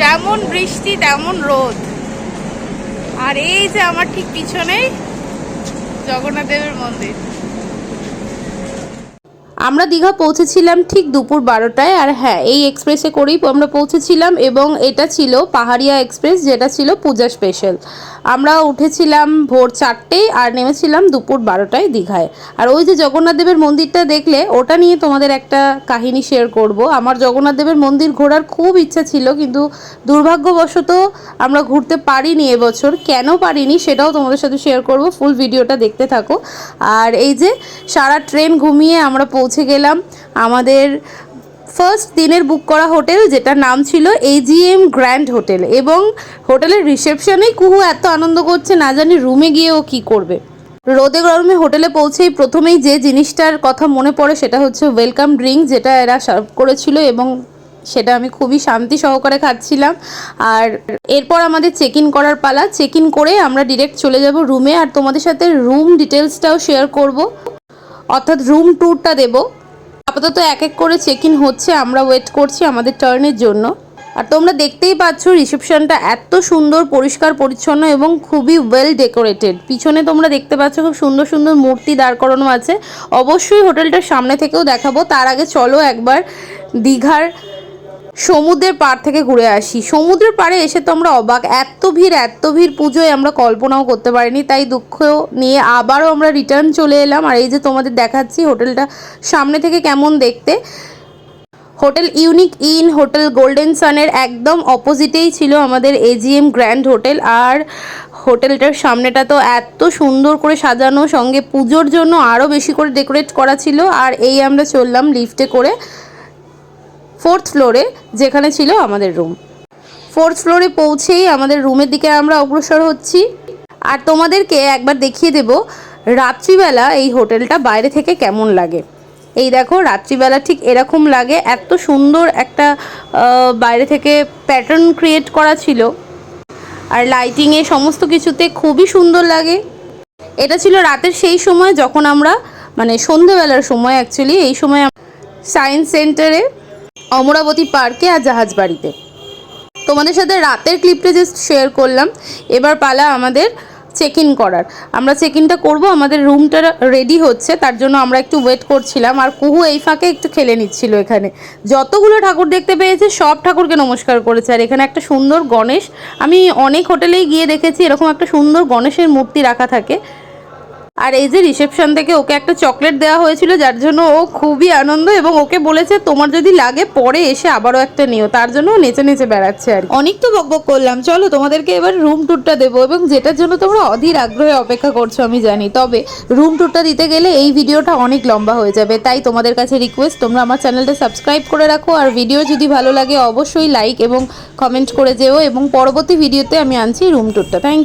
যেমন বৃষ্টি তেমন রোদ। আর এই যে আমার ঠিক পিছনেই জগন্নাথ দেবের মন্দির। আমরা দীঘা পৌঁছেছিলাম ঠিক দুপুর বারোটায়, আর হ্যাঁ এই এক্সপ্রেসে করেই আমরা পৌঁছেছিলাম এবং এটা ছিল পাহাড়িয়া এক্সপ্রেস যেটা ছিল পূজা স্পেশাল আমরা উঠেছিলাম ভোর চারটেয় আর নেমেছিলাম দুপুর বারোটায় দীঘায়। আর ওই যে জগন্নাথ দেবের মন্দিরটা দেখলে, ওটা নিয়ে তোমাদের একটা কাহিনী শেয়ার করব। আমার জগন্নাথ দেবের মন্দির ঘোরার খুব ইচ্ছা ছিল, কিন্তু দুর্ভাগ্যবশত আমরা ঘুরতে পারিনি এবছর। কেন পারিনি সেটাও তোমাদের সাথে শেয়ার করব ফুল ভিডিওটা দেখতে থাকো। আর এই যে সারা ট্রেন ঘুমিয়ে আমরা পৌঁছে গেলাম। আমাদের ফার্স্ট দিনের বুক করা হোটেল যেটার নাম ছিল এজিএম গ্র্যান্ড হোটেল এবং হোটেলের রিসেপশনেই কুহু এত আনন্দ করছে না জানি রুমে গিয়ে ও কী করবে। রোদে গরমে হোটেলে পৌঁছেই প্রথমেই যে জিনিসটার কথা মনে পড়ে সেটা হচ্ছে ওয়েলকাম ড্রিঙ্ক যেটা এরা সার্ভ করেছিল এবং সেটা আমি খুবই শান্তি সহকারে খাচ্ছিলাম। আর এরপর আমাদের চেক ইন করার পালা। চেক ইন করে আমরা ডিরেক্ট চলে যাব রুমে আর তোমাদের সাথে রুম ডিটেলসটাও শেয়ার করব। অর্থাৎ রুম ট্যুরটা দেব। আপাতত এক এক করে চেক ইন হচ্ছে, আমরা ওয়েট করছি আমাদের টার্নের জন্য। আর তোমরা দেখতেই পাচ্ছ রিসেপশনটা এত সুন্দর, পরিষ্কার, পরিচ্ছন্ন এবং খুবই ওয়েল ডেকোরেটেড পিছনে তোমরা দেখতে পাচ্ছ খুব সুন্দর সুন্দর মূর্তি দাঁড় করানো আছে। অবশ্যই হোটেলটার সামনে থেকেও দেখাবো। তার আগে চলো একবার দীঘার সমুদ্রের পাড় থেকে ঘুরে আসি। সমুদ্রের পাড়ে এসে তো আমরা অবাক। এত ভিড় এত ভিড় পুজোয় আমরা কল্পনাও করতে পারিনি। তাই দুঃখ নিয়ে আবারও আমরা রিটার্ন চলে এলাম। আর এই যে তোমাদের দেখাচ্ছি হোটেলটা সামনে থেকে কেমন দেখতে। Hotel unique in hotel golden সানের একদম অপোজিটেই ছিল আমাদের এজিএম গ্র্যান্ড হোটেল। আর হোটেলটার সামনেটা তো এত সুন্দর করে সাজানো, সঙ্গে পুজোর জন্য আরও বেশি করে ডেকোরেট করা ছিল। আর এই আমরা চললাম লিফটে করে। ফোর্থ ফ্লোরে যেখানে ছিল আমাদের রুম। ফোর্থ ফ্লোরে পৌঁছেই আমাদের রুমের দিকে আমরা অগ্রসর হচ্ছি। আর তোমাদেরকে একবার দেখিয়ে দেব রাত্রিবেলা এই হোটেলটা বাইরে থেকে কেমন লাগে। এই দেখো, রাত্রিবেলা ঠিক এরকম লাগে, এত সুন্দর একটা বাইরে থেকে প্যাটার্ন ক্রিয়েট করা ছিল। আর লাইটিংয়ে সমস্ত কিছুতে খুবই সুন্দর লাগে। এটা ছিল রাতের সেই সময় যখন আমরা মানে সন্ধেবেলার সময় অ্যাকচুয়ালি এই সময় সায়েন্স সেন্টারে অমরাবতী পার্কে আর জাহাজ বাড়িতে তোমাদের সাথে রাতের ক্লিপটা জাস্ট শেয়ার করলাম। এবার পালা আমাদের চেক ইন করার। আমরা চেক ইনটা করব, আমাদের রুমটা রেডি হচ্ছে, তার জন্য আমরা একটু ওয়েট করছিলাম। আর কুহু এই ফাঁকে একটু খেলে নিচ্ছিল এখানে। যতগুলো ঠাকুর দেখতে পেয়েছে, সব ঠাকুরকে নমস্কার করেছে। আর এখানে একটা সুন্দর গণেশ। আমি অনেক হোটেলেই গিয়ে দেখেছি, এরকম একটা সুন্দর গণেশের মূর্তি রাখা থাকে। আর এই যে রিসেপশন থেকে ওকে একটা চকলেট দেওয়া হয়েছিল, যার জন্য ও খুবই আনন্দ এবং ওকে বলেছে, তোমার যদি লাগে, পরে এসে আবারও একটা নিও। তার জন্য নেচে নেচে বেড়াচ্ছে আর অনেক তো বকবক করলাম। চলো, তোমাদেরকে এবার রুম ট্যুরটা দেবো এবং যেটার জন্য তোমরা অধীর আগ্রহে অপেক্ষা করছ, আমি জানি। তবে রুম ট্যুরটা দিতে গেলে এই ভিডিওটা অনেক লম্বা হয়ে যাবে, তাই তোমাদের কাছে রিকোয়েস্ট তোমরা আমার চ্যানেলটা সাবস্ক্রাইব করে রাখো। আর ভিডিও যদি ভালো লাগে, অবশ্যই লাইক এবং কমেন্ট করে যেও এবং পরবর্তী ভিডিওতে আমি আনছি রুম ট্যুরটা থ্যাংক